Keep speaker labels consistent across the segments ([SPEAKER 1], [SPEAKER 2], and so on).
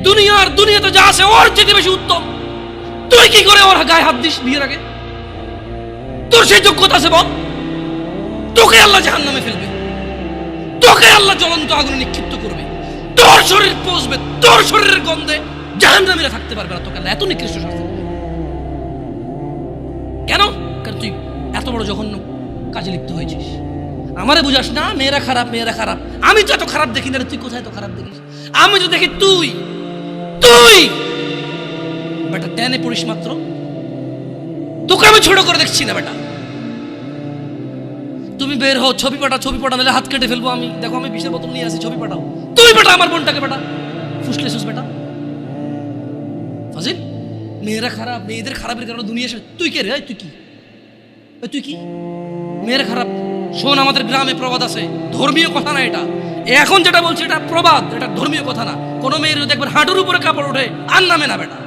[SPEAKER 1] দুনিয়ার দুনিয়াতে যা আছে, ওর চেয়ে বেশি উত্তম। তুই কি করে ওর গায়ে হাত দিস বিয়ের আগে? তোর সেই যোগ্যতা আছে, বল। তোকে আল্লাহ জাহান নামে ফেলবে। তোকে আল্লাহ জ্বলন্ত আগুনে নিক্ষিপ্ত করবে। তোর শরীর পচবে, তোর শরীরের গন্ধে জাহান নামে থাকতে পারবে না। তোকে আল্লাহ এত নিকৃষ্ট শাস্তি। কেন? কারণ তুই এত বড় জঘন্য কাজে লিপ্ত হয়েছিস। আমারে বুঝাস না, মেয়েরা খারাপ মেয়েরা খারাপ। আমি তো এত খারাপ দেখি না তুই কোথায় তো খারাপ দেখিস? আমি তো দেখি তুই বেটা টেনে পড়িস মাত্র। তোকে আমি ছোট করে দেখছি না বেটা। তুমি বের হও, ছবি পাঠাও ছবি পাঠাও, নাহলে হাত কেটে ফেলব আমি। দেখো, আমি বিষের বোতল নিয়ে আসি, ছবি পাঠাও। তুমি বেটা আমার বোনটাকে বেটা। ফুসলে সুস বেটা। ফাজিল, মেয়েরা খারাপ, মেয়েদের খারাপের কারণে দুনিয়া। তুই কে রে? তুই কি? তুই কি? মেয়েরা খারাপ। শোন, আমাদের গ্রামে প্রবাদ আছে। ধর্মীয় কথা না এটা। এখন যেটা বলছি, এটা প্রবাদ। এটা ধর্মীয় কথা না। কোনো মেয়ের দেখবেন হাঁটুর উপরে কাপড় ওঠে, আর নামে না বেটা।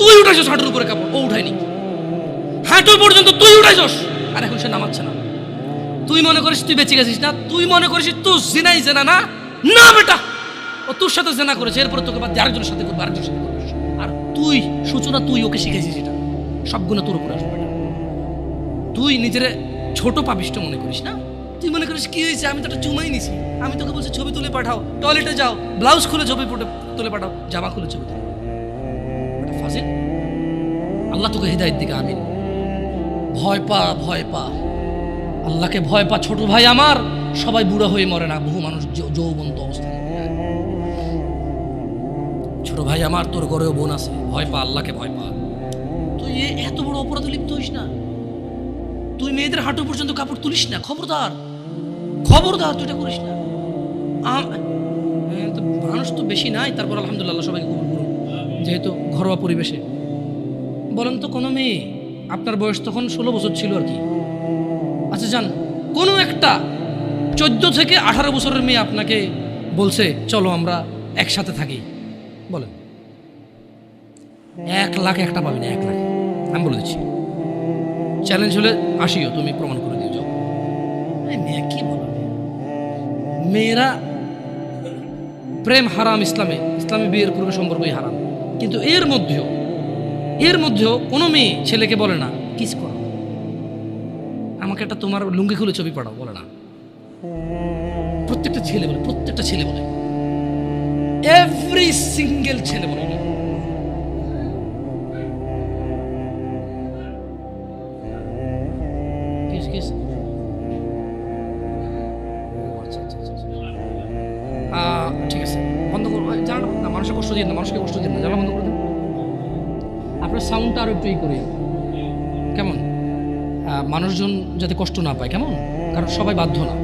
[SPEAKER 1] তুই উঠাইছস হাঁটুর উপরে কাপড়, ও উঠায়নি। হাঁটু পর্যন্ত তুই উঠাইছস। আর এখন সে নামাচ্ছে না। তুই মনে করিস তুই বেঁচে গেছিস না? তুই মনে করিস তুই জেনাই জেনা না? না, বেটা! ও তোর সাথে জেনা করেছে, এরপরে তোকে বাদ আরেকজনের সাথে করবে, আরেকজনের সাথে করবে। আর তুই, সূচনা, তুই ওকে শিখেছিস এটা। সবগুলো তোর উপরে আসবে তুই নিজের ছোট পাপিষ্ট মনে করিস না? তুই মনে করিস কি হয়েছে? আমি তো একটা চুমাই নিছি। আমি তোকে বলছি ছবি তুলে পাঠাও, টয়লেটে যাও, ব্লাউজ খুলে ছবি তুলে পাঠাও, জামা খুলে ছবি তুলে। বেটা আল্লাহ তোকে হৃদায়ত দিকে, আমিন। ভয় পা ভয় পা। আল্লাহকে ভয় পা, ছোট ভাই আমার। সবাই বুড়ো হয়ে মরে না, বহু মানুষ যৌবন্ত অবস্থায়। ছোট ভাই আমার, তোর ঘরেও বোন আছে। ভয় পা, আল্লাহকে ভয় পা। তুই এত বড় অপরাধে লিপ্ত হইস না। তুই মেয়েদের হাঁটু পর্যন্ত কাপড় তুলিস না, খবরদার। খবরদার, তুই এটা করিস না। মানুষ তো বেশি নাই, তারপর আলহামদুলিল্লাহ সবাইকে কবুল। যেহেতু ঘরোয়া পরিবেশে। বলেন তো, কোনো মেয়ে আপনার বয়স তখন ষোলো বছর ছিল আর কি। আচ্ছা যান কোনো একটা চোদ্দ থেকে আঠারো বছরের মেয়ে আপনাকে বলছে, চলো আমরা একসাথে থাকি। বলেন। এক লাখ একটা পাবি না এক লাখ। আমি বলে দিচ্ছি। চ্যালেঞ্জ হলে আসিও, তুমি প্রমাণ করে এই মেয়ে, কি বলবে মেয়েরা প্রেম হারাম ইসলামে ইসলামে বিয়ের পূর্বে সম্পর্কই হারাম। কিন্তু এর মধ্যেও এর মধ্যেও কোনো মেয়ে ছেলেকে বলে না, কিস করো। আমাকে একটা তোমার লুঙ্গি খুলে ছবি পড়াও বলে না। প্রত্যেকটা ছেলে বলে, প্রত্যেকটা ছেলে বলে। এভরি সিঙ্গেল ছেলে বলে। কষ্ট দিন না মানুষকে কষ্ট দিন না জানা বন্ধ করে দিন। আপনার সাউন্ডটা আরও একটু ই করি। কেমন? মানুষজন যাতে কষ্ট না পায়, কেমন? কারণ সবাই বাধ্য না।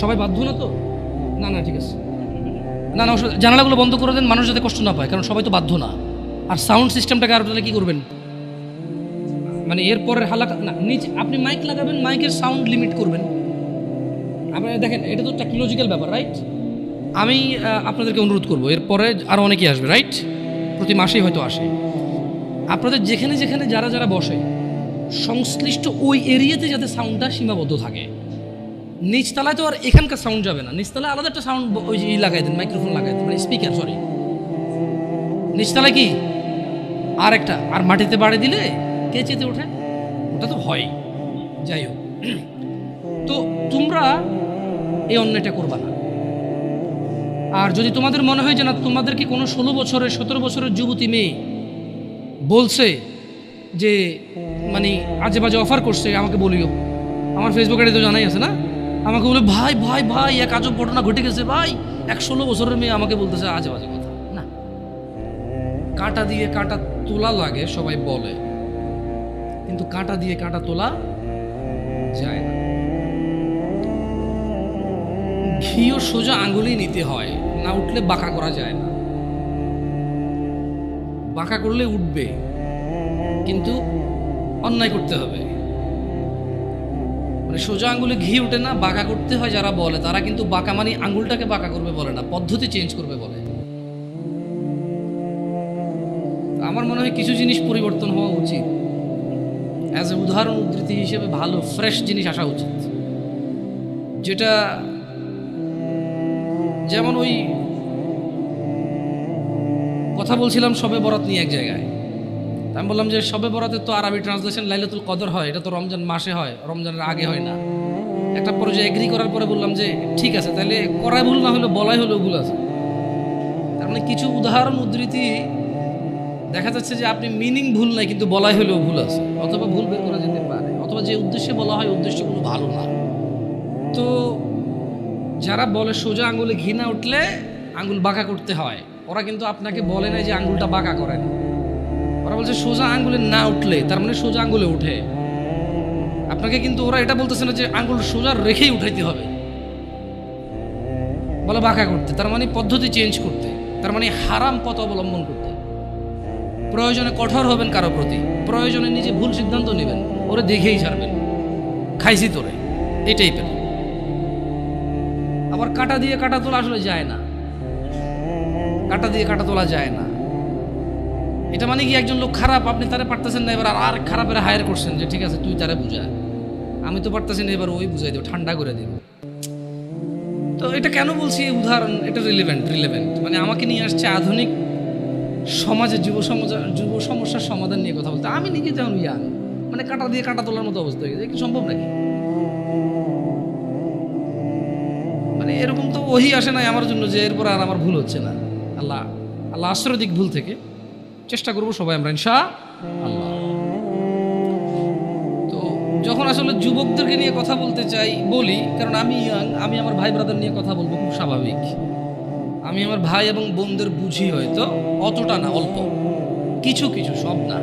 [SPEAKER 1] সবাই বাধ্য না তো? না না, ঠিক আছে। না না জানালাগুলো বন্ধ করে দেন, মানুষ যাতে কষ্ট না পায়, কারণ সবাই তো বাধ্য না। আর সাউন্ড সিস্টেমটাকে আরও তাহলে কি করবেন? মানে এর পরের হালাকা না, নিচে আপনি মাইক লাগাবেন মাইকের সাউন্ড লিমিট করবেন। আপনি দেখেন, এটা তো টেকনোলজিক্যাল ব্যাপার রাইট আমি আপনাদেরকে অনুরোধ করব, এরপরে আরও অনেকেই আসবে রাইট প্রতি মাসেই হয়তো আসে। আপনাদের যেখানে যেখানে যারা যারা বসে, সংশ্লিষ্ট ওই এরিয়াতে যাতে সাউন্ডটা সীমাবদ্ধ থাকে। নিচতলায় তো আর এখানকার সাউন্ড যাবে না। নিচতলায় আলাদা একটা সাউন্ড ওই লাগাই দেন মাইক্রোফোন লাগাই দেন মানে স্পিকার সরি নিচতলায় কি? আর একটা, আর মাটিতে বাড়ি দিলে কে চেতে ওঠে? ওটা তো হয়। যাই হোক। তো তোমরা এই অন্যায়টা করবা না। আর যদি তোমাদের মনে হয় যে না তোমাদেরকে কোনো ষোলো বছরের, সতেরো বছরের যুবতী মেয়ে বলছে যে মানে আজে বাজে অফার করছে, আমাকে বলিও। আমার ফেসবুক ফেসবুকে তো জানাই আছে না? আমাকে বলে, ভাই ভাই ভাই, এক আজব ঘটনা ঘটে গেছে, ভাই। এক ষোলো বছরের মেয়ে আমাকে বলতেছে আজে বাজে কথা। না। কাঁটা দিয়ে কাঁটা তোলা লাগে, সবাই বলে। কিন্তু কাঁটা দিয়ে কাঁটা তোলা যায় না। ঘিও সোজা আঙ্গুলেই নিতে হয়, না উঠলে বাঁকা করা যায় না। বাঁকা করলে উঠবে, কিন্তু অন্যায় করতে হবে। মানে সোজা আঙ্গুলে ঘি উঠে না, বাঁকা করতে হয় যারা বলে, তারা কিন্তু বাঁকা মানে আঙ্গুলটাকে বাঁকা করবে বলে না, পদ্ধতি চেঞ্জ করবে বলে। আমার মনে হয় কিছু জিনিস পরিবর্তন হওয়া উচিত। অ্যাজ এ উদাহরণ উদ্ধৃতি হিসেবে ভালো ফ্রেশ জিনিস আসা উচিত। যেটা যেমন ওই কথা বলছিলাম সবে বরাত নিয়ে এক জায়গায়। আমি বললাম যে সবে বরাতের তো আরবি ট্রান্সলেশন লাইলাতুল কদর হয়, এটা তো রমজান মাসে হয়, রমজানের আগে হয় না। একটা পর্যায়ে এগ্রি করার পরে বললাম যে ঠিক আছে, তাহলে করাই ভুল না হলে বলাই হলেও ভুল আছে। তার মানে কিছু উদাহরণ, উদ্ধৃতি দেখা যাচ্ছে যে আপনি মিনিং ভুল নাই, কিন্তু বলাই হলেও ভুল আছে। অথবা ভুল বের করা যেতে পারে, অথবা যে উদ্দেশ্যে বলা হয়, উদ্দেশ্য কোনো ভালো না। তো যারা বলে সোজা আঙ্গুলে ঘি না উঠলে আঙুল বাঁকা করতে হয়, ওরা কিন্তু আপনাকে বলে না যে আঙুলটা বাঁকা করেন। ওরা বলছে সোজা আঙুলে না উঠলে, তার মানে সোজা আঙুলে উঠে আপনাকে কিন্তু ওরা এটা বলতেছে না যে আঙুল সোজা রেখেই উঠাইতে হবে। বলে বাঁকা করতে, তার মানে পদ্ধতি চেঞ্জ করতে, তার মানে হারাম পথ অবলম্বন করতে। প্রয়োজনে কঠোর হবেন কারও প্রতি, প্রয়োজনে নিজে ভুল সিদ্ধান্ত নেবেন, ওরে দেখেই ছাড়বেন। খাইছি তোরে এই টাইপের আবার কাটা দিয়ে কাটা তোলা আসলে যায় না। কাটা দিয়ে কাটা তোলা যায় না। এটা মানে কি একজন লোক খারাপ? আপনি তারে পারতেছেন না এবার আর- খারাপের হায়ার করছেন যে ঠিক আছে, তুই তারে বুঝা। আমি তো পারতেছি না এবার ওই বুঝাই দেবো, ঠান্ডা করে দেব। তো এটা কেন বলছি? এই উদাহরণ, এটা রিলেভেন্ট রিলেভেন্ট মানে আমাকে নিয়ে আসছে আধুনিক সমাজে যুব সমাজ যুব সমস্যার সমাধান নিয়ে কথা বলতে। আমি নিজে যেমন ইয়াং মানে কাটা দিয়ে কাটা তোলার মতো অবস্থা হয়ে গেছে। কি সম্ভব নাকি? মানে এরকম তো ওহি আসে নাই আমার জন্য যে এরপর আর আমার ভুল হচ্ছে না। আল্লাহ আল্লাহ আশ্রয় দিক ভুল থেকে। চেষ্টা করব সবাই আমরা ইনশা আল্লাহ তো যখন আসলে যুবকদেরকে নিয়ে কথা বলতে চাই, বলি, কারণ আমি আমি আমার ভাই ব্রাদার নিয়ে কথা বলব খুব স্বাভাবিক। আমি আমার ভাই এবং বোনদের বুঝি হয়তো অতটা না, অল্প। কিছু কিছু, সব না।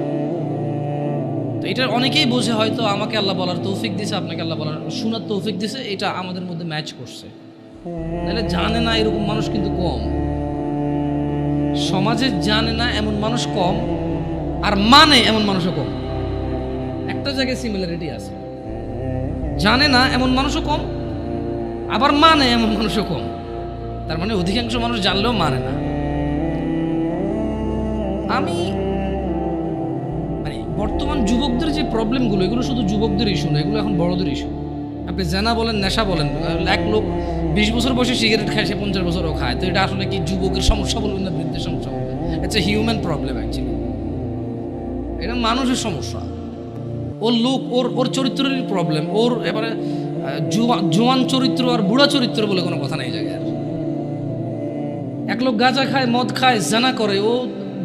[SPEAKER 1] তো এটা অনেকেই বোঝে হয়তো আমাকে আল্লাহ বলার তৌফিক দিছে, আপনাকে আল্লাহ বলার শোনার তৌফিক দিছে, এটা আমাদের মধ্যে ম্যাচ করছে। তাহলে জানে না এরকম মানুষ কিন্তু কম। সমাজে জানে না এমন মানুষ কম, আর মানে এমন মানুষও কম। একটা জায়গায় সিমিলারিটি আছে। জানে না এমন মানুষও কম, আবার মানে এমন মানুষও কম। তার মানে অধিকাংশ মানুষ জানলেও মানে না। আমি মানে বর্তমান যুবকদের যে প্রবলেমগুলো এগুলো শুধু যুবকদের ইস্যু না, এগুলো এখন বড়দের ইস্যু আপনি জেনা বলেন, নেশা বলেন, এক লোক বিশ বছর বয়সে সিগারেট খায়, সে পঞ্চাশ বছরও খায়। তো এটা আসলে কি যুবকের সমস্যা বলবেন না, বৃদ্ধের সমস্যা বলবেন it's a human problem actually এটা মানুষের সমস্যা। ওর লোক, ওর ওর চরিত্রেরই প্রবলেম ওর এবারে জোয়ান চরিত্র আর বুড়া চরিত্র বলে কোনো কথা নেই জায়গায় এক লোক গাঁজা খায়, মদ খায়, জানা করে, ও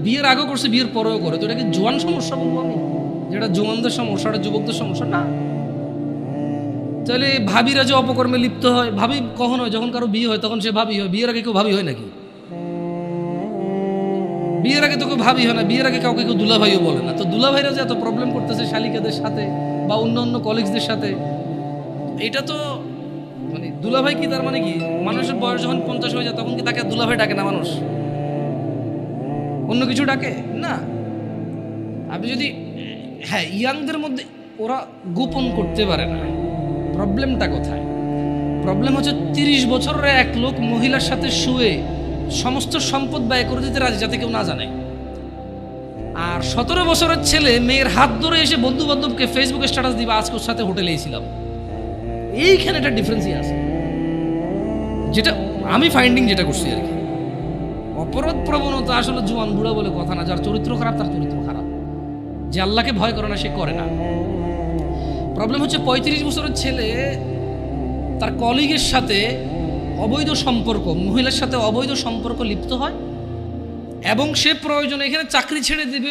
[SPEAKER 1] বিয়ের আগেও করছে, বিয়ের পরেও করে। তো এটাকে জোয়ান সমস্যা বলব আমি? যেটা জোয়ানদের সমস্যা, এটা যুবকদের সমস্যা? না। তাহলে ভাবিরা যে অপকর্মে লিপ্ত হয়, ভাবি কখন হয়? যখন কারও বিয়ে হয়, তখন সে ভাবি হয়। বিয়ের আগে কেউ ভাবি হয় নাকি? বিয়ের আগে তো কেউ ভাবি হয় না। বিয়ের আগে কাউকে কেউ দুলাভাইও বলে না। তো দুলাভাইরা যে এত প্রবলেম করতেছে শালিকাদের সাথে বা অন্য অন্য কলিগসদের সাথে, এটা তো মানে দুলাভাই কি তার মানে কি? মানুষের বয়স যখন পঞ্চাশ হয়ে যায়, তখন কি তাকে দুলাভাই ডাকে না মানুষ? অন্য কিছু ডাকে? না। আপনি যদি হ্যাঁ ইয়াংদের মধ্যে ওরা গোপন করতে পারে না। প্রবলেমটা কোথায়? প্রবলেম হচ্ছে তিরিশ বছরের এক লোক মহিলার সাথে শুয়ে সমস্ত সম্পদ ব্যয় করে দিতে রাজি যাতে কেউ না জানে। আর সতেরো বছরের ছেলে মেয়ের হাত ধরে এসে বন্ধু বান্ধবকে ফেসবুকে স্ট্যাটাস দিবা, আজকে ওর সাথে হোটেলে এসেছিলাম এইখানে একটা ডিফারেন্সই আছে। যেটা আমি ফাইন্ডিং যেটা করছি আর কি। অপরাধ প্রবণতা আসলে জোয়ান বুড়া বলে কথা না, যার চরিত্র খারাপ তার চরিত্র খারাপ। যে আল্লাহকে ভয় করে না, সে করে না। প্রবলেম হচ্ছে পঁয়ত্রিশ বছরের ছেলে, তার কলিগের সাথে অবৈধ সম্পর্ক, মহিলার সাথে অবৈধ সম্পর্ক লিপ্ত হয় এবং সে প্রয়োজনে এখানে চাকরি ছেড়ে দেবে